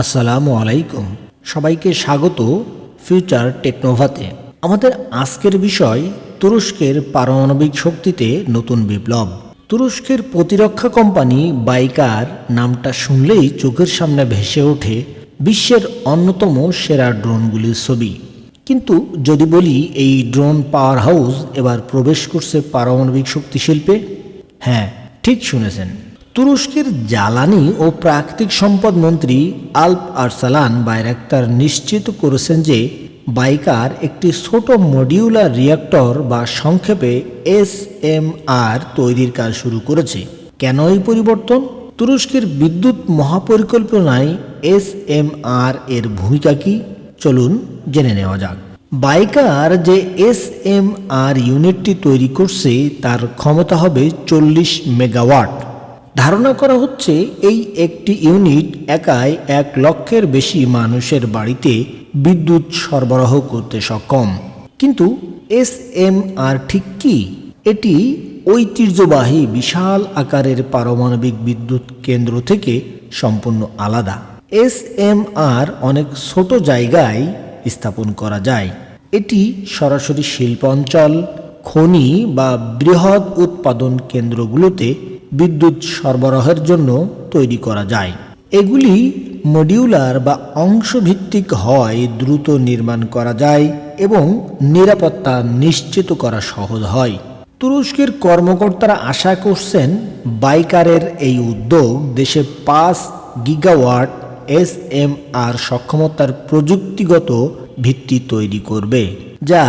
আসসালামু আলাইকুম। সবাইকে স্বাগত ফিউচার টেকনোভাতে। আমাদের আজকের বিষয়, তুরস্কের পারমাণবিক শক্তিতে নতুন বিপ্লব। তুরস্কের প্রতিরক্ষা কোম্পানি বাইকার নামটা শুনলেই চোখের সামনে ভেসে ওঠে বিশ্বের অন্যতম সেরা ড্রোনগুলির ছবি। কিন্তু যদি বলি এই ড্রোন পাওয়ার হাউস এবার প্রবেশ করছে পারমাণবিক শক্তি শিল্পে হ্যাঁ ঠিক শুনেছেন। তুরস্কের জ্বালানি ও প্রাকৃতিক সম্পদ মন্ত্রী আলপ আরসালান বাইরাক্তার নিশ্চিত করেছেন যে বাইকার একটি ছোট মডিউলার রিয়াক্টর বা সংক্ষেপে এস এম আর তৈরির কাজ শুরু করেছে। কেন এই পরিবর্তন? তুরস্কের বিদ্যুৎ মহাপরিকল্পনায় এস এম আর এর ভূমিকা কি? চলুন জেনে নেওয়া যাক। বাইকার যে এস এম আর ইউনিটটি তৈরি করছে, তার ক্ষমতা হবে চল্লিশ মেগাওয়াট। ধারণা করা হচ্ছে এই একটি ইউনিট একাই এক লক্ষের বেশি মানুষের বাড়িতে বিদ্যুৎ সরবরাহ করতে সক্ষম। কিন্তু এস এম আর ঠিক কি? এটি ঐতিহ্যবাহী বিশাল আকারের পারমাণবিক বিদ্যুৎ কেন্দ্র থেকে সম্পূর্ণ আলাদা। এস এম আর অনেক ছোট জায়গায় স্থাপন করা যায়। এটি সরাসরি শিল্পাঞ্চল, খনি বা বৃহৎ উৎপাদন কেন্দ্রগুলোতে বিদ্যুৎ সরবরাহের জন্য তৈরি করা যায়। এগুলি মডিউলার বা অংশভিত্তিক হয়, দ্রুত নির্মাণ করা যায় এবং নিরাপত্তা নিশ্চিত করা সহজ হয়। তুরস্কের কর্মকর্তারা আশা করছেন বাইকারের এই উদ্যোগ দেশে পাঁচ গিগাওয়াট এস এম আর সক্ষমতার প্রযুক্তিগত ভিত্তি তৈরি করবে, যা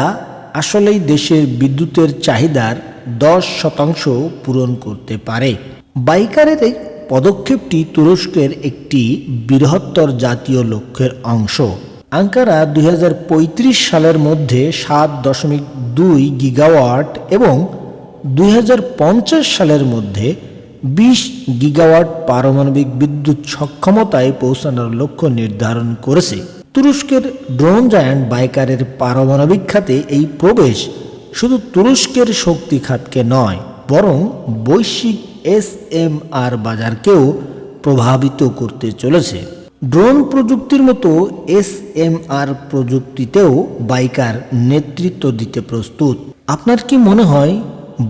আসলেই দেশের বিদ্যুতের চাহিদার দশ শতাংশ পূরণ করতে পারে। বাইকারের এই পদক্ষেপটি তুরস্কের একটি বৃহত্তর জাতীয় লক্ষ্যের অংশ। আঙ্কারা দুই হাজার পঁয়ত্রিশ সালের মধ্যে সাত দশমিক দুই গিগাওয়াট এবং দুই হাজার পঞ্চাশ সালের মধ্যে বিশ গিগাওয়াট পারমাণবিক বিদ্যুৎ সক্ষমতায় পৌঁছানোর লক্ষ্য নির্ধারণ করেছে। তুরস্কের ড্রোন জায়ান্ট বাইকারের পারমাণবিক খাতে এই প্রবেশ শুধু তুরস্কের শক্তি খাতকে নয়, বরং বৈশ্বিক এস এম আর বাজারকেও প্রভাবিত করতে চলেছে। ড্রোন প্রযুক্তির মতো এস এম আর প্রযুক্তিতেও বাইকার নেতৃত্ব দিতে প্রস্তুত। আপনার কি মনে হয়,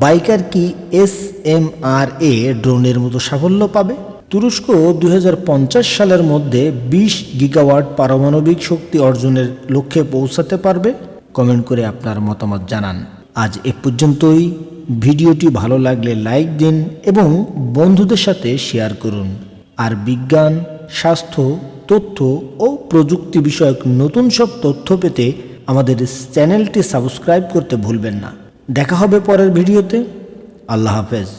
বাইকার কি এস এম আর এ ড্রোনের মতো সাফল্য পাবে? তুরস্ক দুই হাজার পঞ্চাশ সালের মধ্যে বিশ গিগাওয়াট পারমাণবিক শক্তি অর্জনের লক্ষ্যে পৌঁছাতে পারবে। কমেন্ট করে আপনার মতামত জানান। আজ এ পর্যন্তই। ভিডিওটি ভালো লাগলে লাইক দিন এবং বন্ধুদের সাথে শেয়ার করুন। আর বিজ্ঞান, স্বাস্থ্য, তথ্য ও প্রযুক্তি বিষয়ক নতুন সব তথ্য পেতে আমাদের চ্যানেলটি সাবস্ক্রাইব করতে ভুলবেন না। দেখা হবে পরের ভিডিওতে। আল্লাহ হাফেজ।